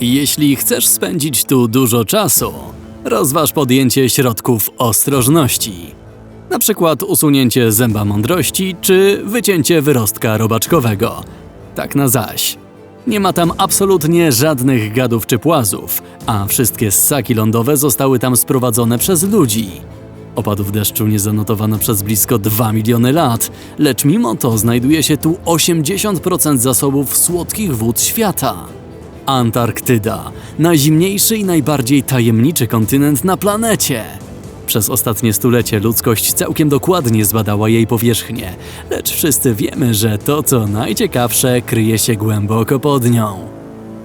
Jeśli chcesz spędzić tu dużo czasu, rozważ podjęcie środków ostrożności. Na przykład usunięcie zęba mądrości czy wycięcie wyrostka robaczkowego. Tak na zaś. Nie ma tam absolutnie żadnych gadów czy płazów, a wszystkie ssaki lądowe zostały tam sprowadzone przez ludzi. Opadów deszczu nie zanotowano przez blisko 2 miliony lat, lecz mimo to znajduje się tu 80% zasobów słodkich wód świata. Antarktyda najzimniejszy i najbardziej tajemniczy kontynent na planecie. Przez ostatnie stulecie ludzkość całkiem dokładnie zbadała jej powierzchnię, lecz wszyscy wiemy, że to, co najciekawsze, kryje się głęboko pod nią.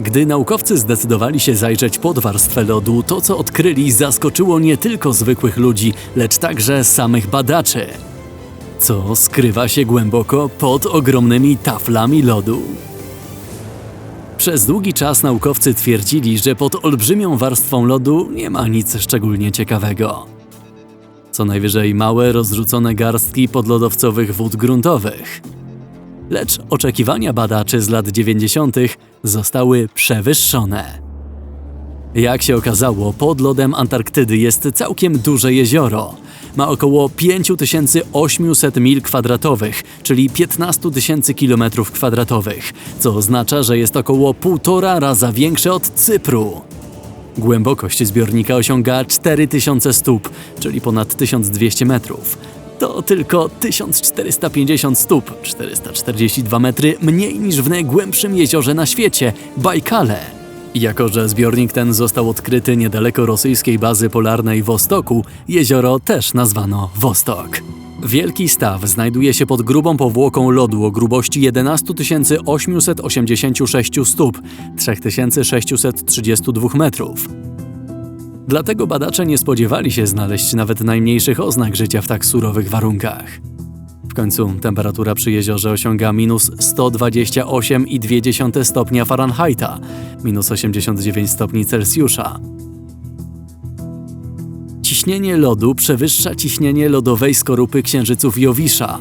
Gdy naukowcy zdecydowali się zajrzeć pod warstwę lodu, to co odkryli zaskoczyło nie tylko zwykłych ludzi, lecz także samych badaczy. Co skrywa się głęboko pod ogromnymi taflami lodu? Przez długi czas naukowcy twierdzili, że pod olbrzymią warstwą lodu nie ma nic szczególnie ciekawego. Co najwyżej małe, rozrzucone garstki podlodowcowych wód gruntowych. Lecz oczekiwania badaczy z lat 90. zostały przewyższone. Jak się okazało, pod lodem Antarktydy jest całkiem duże jezioro. Ma około 5800 mil kwadratowych, czyli 15 tysięcy kilometrów kwadratowych, co oznacza, że jest około półtora raza większe od Cypru. Głębokość zbiornika osiąga 4000 stóp, czyli ponad 1200 metrów. To tylko 1450 stóp, 442 metry mniej niż w najgłębszym jeziorze na świecie Bajkale. Jako, że zbiornik ten został odkryty niedaleko rosyjskiej bazy polarnej Wostoku, jezioro też nazwano Wostok. Wielki staw znajduje się pod grubą powłoką lodu o grubości 11 886 stóp, 3632 metrów. Dlatego badacze nie spodziewali się znaleźć nawet najmniejszych oznak życia w tak surowych warunkach. W końcu temperatura przy jeziorze osiąga minus 128,2 stopnia Fahrenheita, minus 89 stopni Celsjusza. Ciśnienie lodu przewyższa ciśnienie lodowej skorupy księżyców Jowisza,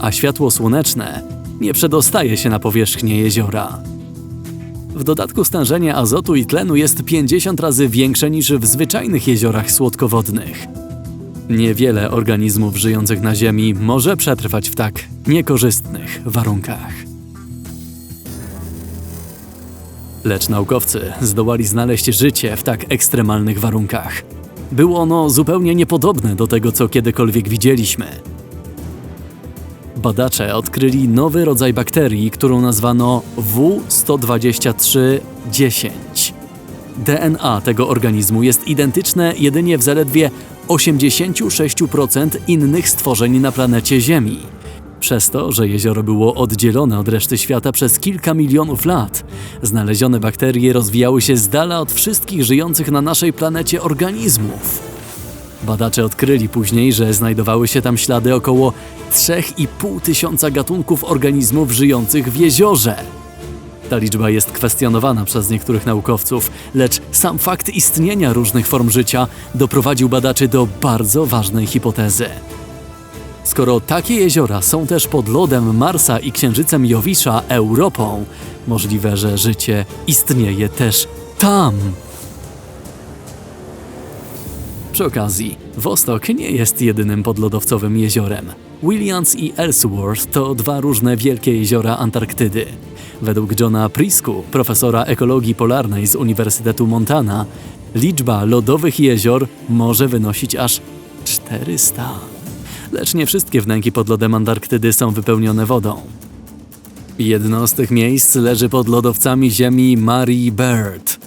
a światło słoneczne nie przedostaje się na powierzchnię jeziora. W dodatku stężenie azotu i tlenu jest 50 razy większe niż w zwyczajnych jeziorach słodkowodnych. Niewiele organizmów żyjących na Ziemi może przetrwać w tak niekorzystnych warunkach. Lecz naukowcy zdołali znaleźć życie w tak ekstremalnych warunkach. Było ono zupełnie niepodobne do tego, co kiedykolwiek widzieliśmy. Badacze odkryli nowy rodzaj bakterii, którą nazwano W12310. DNA tego organizmu jest identyczne jedynie w zaledwie 86% innych stworzeń na planecie Ziemi. Przez to, że jezioro było oddzielone od reszty świata przez kilka milionów lat, znalezione bakterie rozwijały się z dala od wszystkich żyjących na naszej planecie organizmów. Badacze odkryli później, że znajdowały się tam ślady około 3,5 tysiąca gatunków organizmów żyjących w jeziorze. Ta liczba jest kwestionowana przez niektórych naukowców, lecz sam fakt istnienia różnych form życia doprowadził badaczy do bardzo ważnej hipotezy. Skoro takie jeziora są też pod lodem Marsa i księżycem Jowisza Europą, możliwe, że życie istnieje też tam. Przy okazji, Wostok nie jest jedynym podlodowcowym jeziorem. Williams i Ellsworth to dwa różne wielkie jeziora Antarktydy. Według Johna Prisku, profesora ekologii polarnej z Uniwersytetu Montana, liczba lodowych jezior może wynosić aż 400. Lecz nie wszystkie wnęki pod lodem Antarktydy są wypełnione wodą. Jedno z tych miejsc leży pod lodowcami ziemi Mary Bird.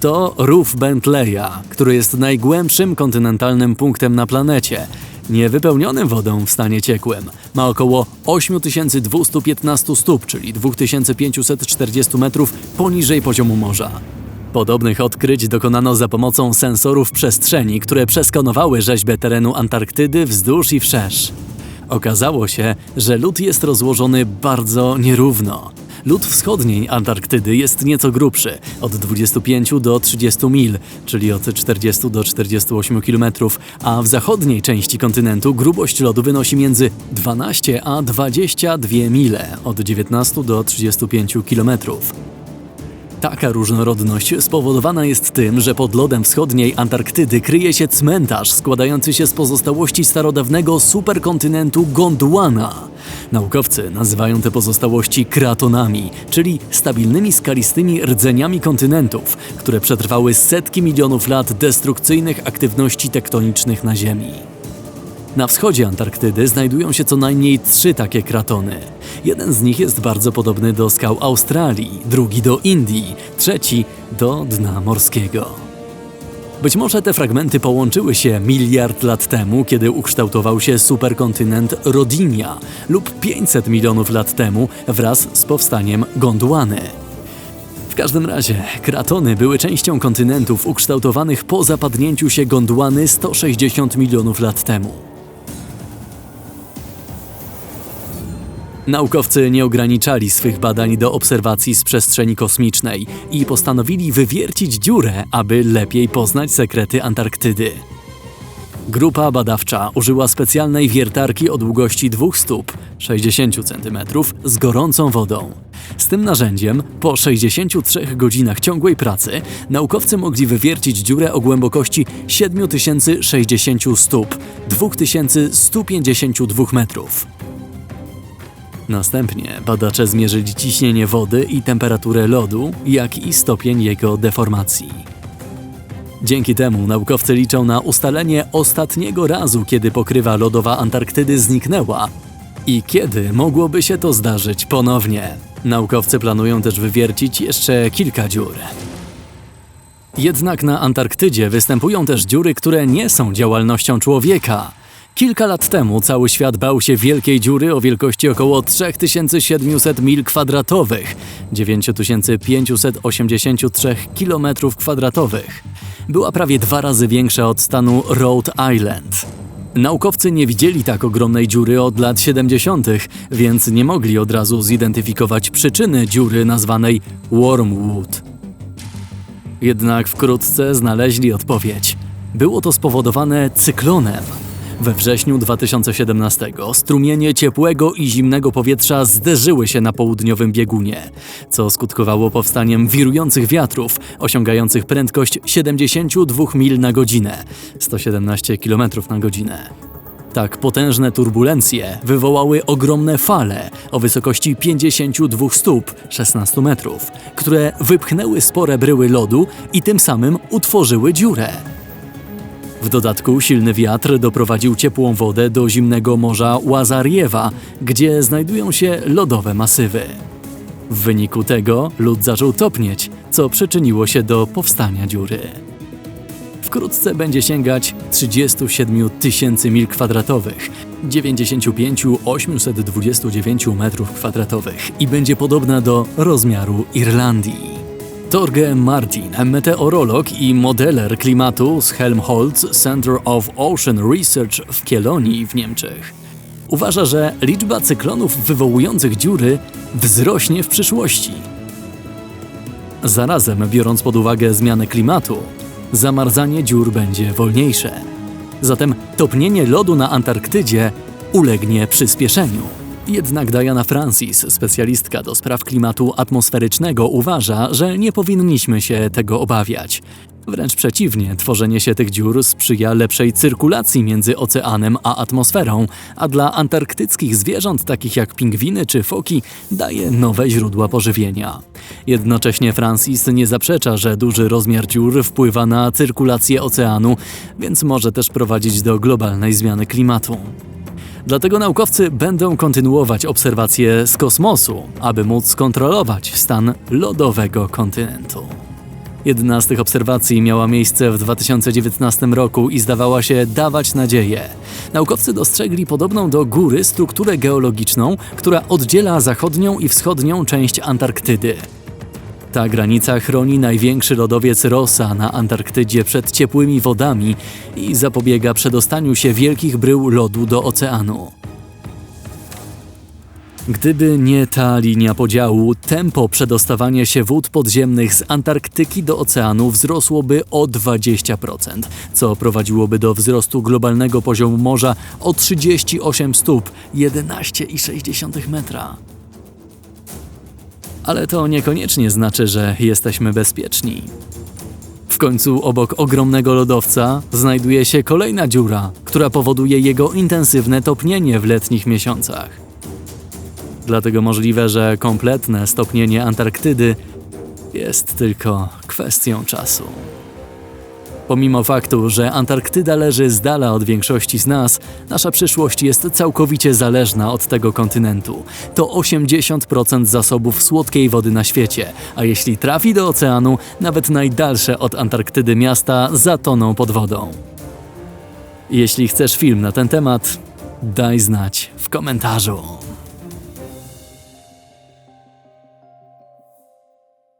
To rów Bentleya, który jest najgłębszym kontynentalnym punktem na planecie, niewypełnionym wodą w stanie ciekłym. Ma około 8215 stóp, czyli 2540 metrów poniżej poziomu morza. Podobnych odkryć dokonano za pomocą sensorów przestrzeni, które przeskanowały rzeźbę terenu Antarktydy wzdłuż i wszerz. Okazało się, że lód jest rozłożony bardzo nierówno. Lód wschodniej Antarktydy jest nieco grubszy, od 25 do 30 mil, czyli od 40 do 48 km, a w zachodniej części kontynentu grubość lodu wynosi między 12 a 22 mile, od 19 do 35 km. Taka różnorodność spowodowana jest tym, że pod lodem wschodniej Antarktydy kryje się cmentarz składający się z pozostałości starodawnego superkontynentu Gondwana. Naukowcy nazywają te pozostałości kratonami, czyli stabilnymi skalistymi rdzeniami kontynentów, które przetrwały setki milionów lat destrukcyjnych aktywności tektonicznych na Ziemi. Na wschodzie Antarktydy znajdują się co najmniej trzy takie kratony. Jeden z nich jest bardzo podobny do skał Australii, drugi do Indii, trzeci do dna morskiego. Być może te fragmenty połączyły się miliard lat temu, kiedy ukształtował się superkontynent Rodinia, lub 500 milionów lat temu wraz z powstaniem Gondwany. W każdym razie, kratony były częścią kontynentów ukształtowanych po zapadnięciu się Gondwany 160 milionów lat temu. Naukowcy nie ograniczali swych badań do obserwacji z przestrzeni kosmicznej i postanowili wywiercić dziurę, aby lepiej poznać sekrety Antarktydy. Grupa badawcza użyła specjalnej wiertarki o długości 2 stóp 60 cm z gorącą wodą. Z tym narzędziem, po 63 godzinach ciągłej pracy, naukowcy mogli wywiercić dziurę o głębokości 7060 stóp 2152 metrów. Następnie badacze zmierzyli ciśnienie wody i temperaturę lodu, jak i stopień jego deformacji. Dzięki temu naukowcy liczą na ustalenie ostatniego razu, kiedy pokrywa lodowa Antarktydy zniknęła i kiedy mogłoby się to zdarzyć ponownie. Naukowcy planują też wywiercić jeszcze kilka dziur. Jednak na Antarktydzie występują też dziury, które nie są działalnością człowieka. Kilka lat temu cały świat bał się wielkiej dziury o wielkości około 3700 mil kwadratowych, 9583 km kwadratowych. Była prawie dwa razy większa od stanu Rhode Island. Naukowcy nie widzieli tak ogromnej dziury od lat 70., więc nie mogli od razu zidentyfikować przyczyny dziury nazwanej Wormwood. Jednak wkrótce znaleźli odpowiedź. Było to spowodowane cyklonem. We wrześniu 2017 strumienie ciepłego i zimnego powietrza zderzyły się na południowym biegunie, co skutkowało powstaniem wirujących wiatrów osiągających prędkość 72 mil na godzinę 117 km na godzinę. Tak potężne turbulencje wywołały ogromne fale o wysokości 52 stóp 16 metrów, które wypchnęły spore bryły lodu i tym samym utworzyły dziurę. W dodatku silny wiatr doprowadził ciepłą wodę do zimnego morza Łazariewa, gdzie znajdują się lodowe masywy. W wyniku tego lód zaczął topnieć, co przyczyniło się do powstania dziury. Wkrótce będzie sięgać 37 tysięcy mil kwadratowych, 95 829 metrów kwadratowych i będzie podobna do rozmiaru Irlandii. Torge Martin, meteorolog i modeler klimatu z Helmholtz Center of Ocean Research w Kielonii w Niemczech, uważa, że liczba cyklonów wywołujących dziury wzrośnie w przyszłości. Zarazem, biorąc pod uwagę zmianę klimatu, zamarzanie dziur będzie wolniejsze. Zatem topnienie lodu na Antarktydzie ulegnie przyspieszeniu. Jednak Diana Francis, specjalistka do spraw klimatu atmosferycznego, uważa, że nie powinniśmy się tego obawiać. Wręcz przeciwnie, tworzenie się tych dziur sprzyja lepszej cyrkulacji między oceanem a atmosferą, a dla antarktyckich zwierząt, takich jak pingwiny czy foki, daje nowe źródła pożywienia. Jednocześnie Francis nie zaprzecza, że duży rozmiar dziur wpływa na cyrkulację oceanu, więc może też prowadzić do globalnej zmiany klimatu. Dlatego naukowcy będą kontynuować obserwacje z kosmosu, aby móc kontrolować stan lodowego kontynentu. Jedna z tych obserwacji miała miejsce w 2019 roku i zdawała się dawać nadzieję. Naukowcy dostrzegli podobną do góry strukturę geologiczną, która oddziela zachodnią i wschodnią część Antarktydy. Ta granica chroni największy lodowiec Rosa na Antarktydzie przed ciepłymi wodami i zapobiega przedostaniu się wielkich brył lodu do oceanu. Gdyby nie ta linia podziału, tempo przedostawania się wód podziemnych z Antarktyki do oceanu wzrosłoby o 20%, co prowadziłoby do wzrostu globalnego poziomu morza o 38 stóp 11,6 metra. Ale to niekoniecznie znaczy, że jesteśmy bezpieczni. W końcu obok ogromnego lodowca znajduje się kolejna dziura, która powoduje jego intensywne topnienie w letnich miesiącach. Dlatego możliwe, że kompletne stopnienie Antarktydy jest tylko kwestią czasu. Pomimo faktu, że Antarktyda leży z dala od większości z nas, nasza przyszłość jest całkowicie zależna od tego kontynentu. To 80% zasobów słodkiej wody na świecie, a jeśli trafi do oceanu, nawet najdalsze od Antarktydy miasta zatoną pod wodą. Jeśli chcesz film na ten temat, daj znać w komentarzu.